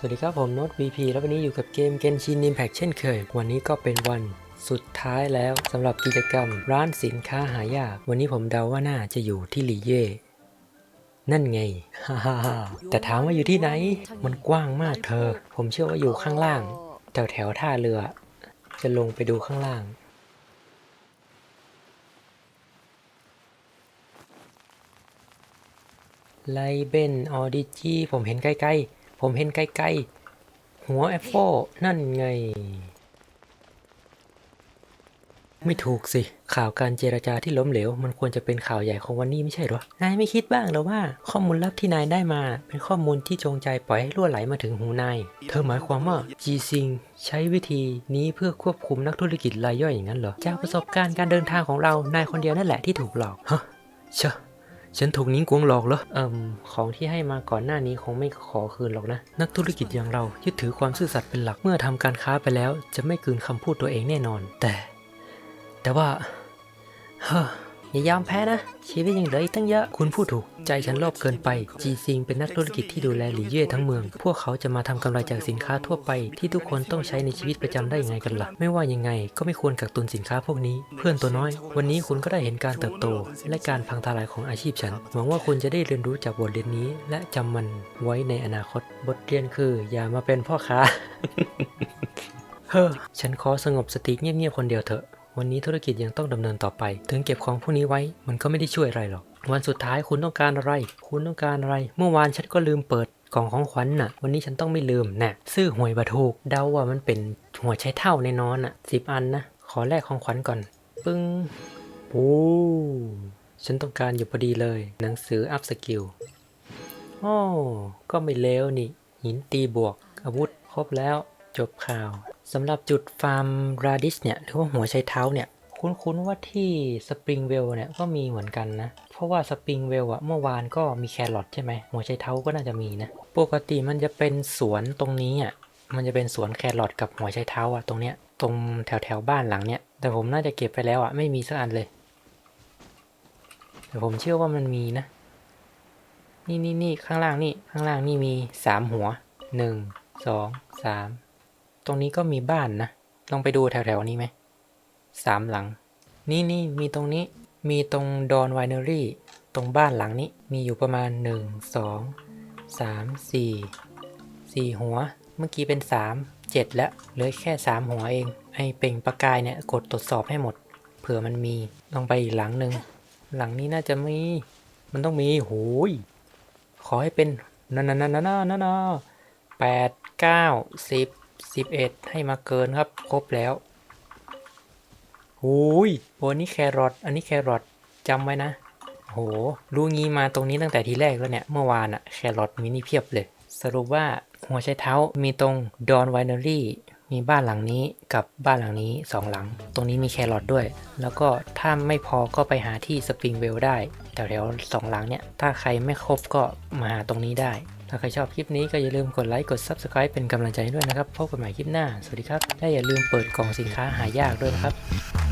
สวัสดีครับผมโน้ต VP แล้ววันนี้อยู่กับเกม Genshin Impact เช่นเคย วันนี้ก็เป็นวันสุดท้ายแล้วสำหรับกิจกรรมร้านสินค้าหายาก วันนี้ผมเดาว่าน่าจะอยู่ที่ลีเย่นั่นไงฮ่าฮ่าฮ่าแต่ถามว่าอยู่ที่ไหน มันกว้างมากเธอ ผมเชื่อว่าอยู่ข้างล่าง แถวแถวท่าเรือ จะลงไปดูข้างล่าง ไลเบนออดิจีผมเห็นใกล้ๆ ผมเห็นใกล้ๆหัวแอปเปิลนั่นไง ไม่ถูกสิ ข่าวการเจรจาที่ล้มเหลว มันควรจะเป็นข่าวใหญ่ของวันนี้ไม่ใช่หรอ นายไม่คิดบ้างหรอว่า ข้อมูลลับที่นายได้มา เป็นข้อมูลที่จงใจปล่อยให้ล่วไหลมาถึงหูนาย เธอหมายความว่าจีซิงใช้วิธีนี้เพื่อควบคุมนักธุรกิจรายย่อยอย่างนั้นเหรอ จากประสบการณ์การเดินทางของเรา นายคนเดียวนั่นแหละที่ถูกหลอก ฮะเชอะ ฉันถูกนิ้งกวงหลอกเหรอเอิมของที่ให้มาก่อนหน้านี้คงไม่ขอคืนหรอกนะ นักธุรกิจอย่างเรายึดถือความซื่อสัตย์เป็นหลักเมื่อทำการค้าไปแล้ว จะไม่คืนคำพูดตัวเองแน่นอน แต่ แต่ว่าเฮ้อ อย่ายอมแพ้นะ ชีวิตยังเหลืออีกตั้งเยอะ คุณพูดถูก ใจฉันโลภเกินไป จีซิงเป็นนักธุรกิจที่ดูแลหลี่เย่ทั้งเมือง พวกเขาจะมาทำกำไรจากสินค้าทั่วไป ที่ทุกคนต้องใช้ในชีวิตประจำได้ยังไงกันล่ะ ไม่ว่ายังไงก็ไม่ควรกักตุนสินค้าพวกนี้ เพื่อนตัวน้อย วันนี้คุณก็ได้เห็นการเติบโต และการพังทลายของอาชีพฉัน หวังว่าคุณจะได้เรียนรู้จากบทเรียนนี้ และจำมันไว้ในอนาคต บทเรียนคือ อย่ามาเป็นพ่อค้า เฮ้อ ฉันขอสงบสติเงียบๆคนเดียวเถอะ วันนี้ธุรกิจยังต้องดำเนินต่อไป ถึงเก็บของพวกนี้ไว้ มันก็ไม่ได้ช่วยอะไรหรอก วันสุดท้ายคุณต้องการอะไร คุณต้องการอะไร เมื่อวานฉันก็ลืมเปิดกล่องของขวัญน่ะ วันนี้ฉันต้องไม่ลืมน่ะซื้อหวยบาถูก เดาว่ามันเป็นหัวใช้เท่าในนอนอะสิบอันนะ ขอแลกของขวัญก่อน ปึ้งโอ้ฉันต้องการอยู่พอดีเลย หนังสืออัพสกิลโอ้ก็ไม่เลวนี่ หินตีบวก อาวุธครบแล้ว จบข่าว สำหรับจุดฟาร์มราดิสเนี่ยหรือว่าหัวไชเท้าเนี่ยคุ้นๆว่าที่สปริงเวลเนี่ยก็มีเหมือนกันนะ เพราะว่าสปริงเวลอะเมื่อวานก็มีแครอทใช่ไหมหัวไชเท้าก็น่าจะมีนะ ปกติมันจะเป็นสวนตรงนี้อะมันจะเป็นสวนแครอทกับหัวไชเท้าอะตรงเนี้ยตรงแถวแถวบ้านหลังเนี้ยแต่ผมน่าจะเก็บไปแล้วอะไม่มีสักอันเลย แต่ผมเชื่อว่ามันมีนะ นี่นี่นี่ข้างล่างนี่ข้างล่างนี่มีสามหัวหนึ่งสองสาม ตรงนี้ก็มีบ้านนะ ลองไปดูแถวๆนี้ไหม สามหลัง นี่นี่มีตรงนี้ มีตรงดอนไวเนอรี่ ตรงบ้านหลังนี้ มีอยู่ประมาณหนึ่งสองสามสี่สี่หัว เมื่อกี้เป็นสามเจ็ดแล้วเหลือแค่สามหัวเอง ไอ้เป่งประกายเนี่ย กดตรวจสอบให้หมด เผื่อมันมี ลองไปอีกหลังหนึ่ง หลังนี้น่าจะมี มันต้องมีโหยขอให้เป็นนานานานานานานาแปดเก้าสิบ สิบเอ็ดให้มาเกินครับ ครบแล้วโอ้ยโอ้นี่แครอทอันนี้แครอทจำไว้นะโหรู้งี้มาตรงนี้ตั้งแต่ทีแรกแล้วเนี่ย เมื่อวานอะแครอทมีนี่เพียบเลย สรุปว่าหัวใช้เท้ามีตรงดอนไวเนอรี่มีบ้านหลังนี้กับบ้านหลังนี้สองหลัง ตรงนี้มีแครอทด้วย แล้วก็ถ้าไม่พอก็ไปหาที่สปริงเวลได้แถวๆสองหลังเนี่ย ถ้าใครไม่ครบก็มาหาตรงนี้ได้ ถ้าใครชอบคลิปนี้ก็อย่าลืมกดไลค์ กด Subscribe เป็นกำลังใจด้วยนะครับ พบกันใหม่คลิปหน้า สวัสดีครับ และอย่าลืมเปิดกล่องสินค้าหายากด้วยนะครับ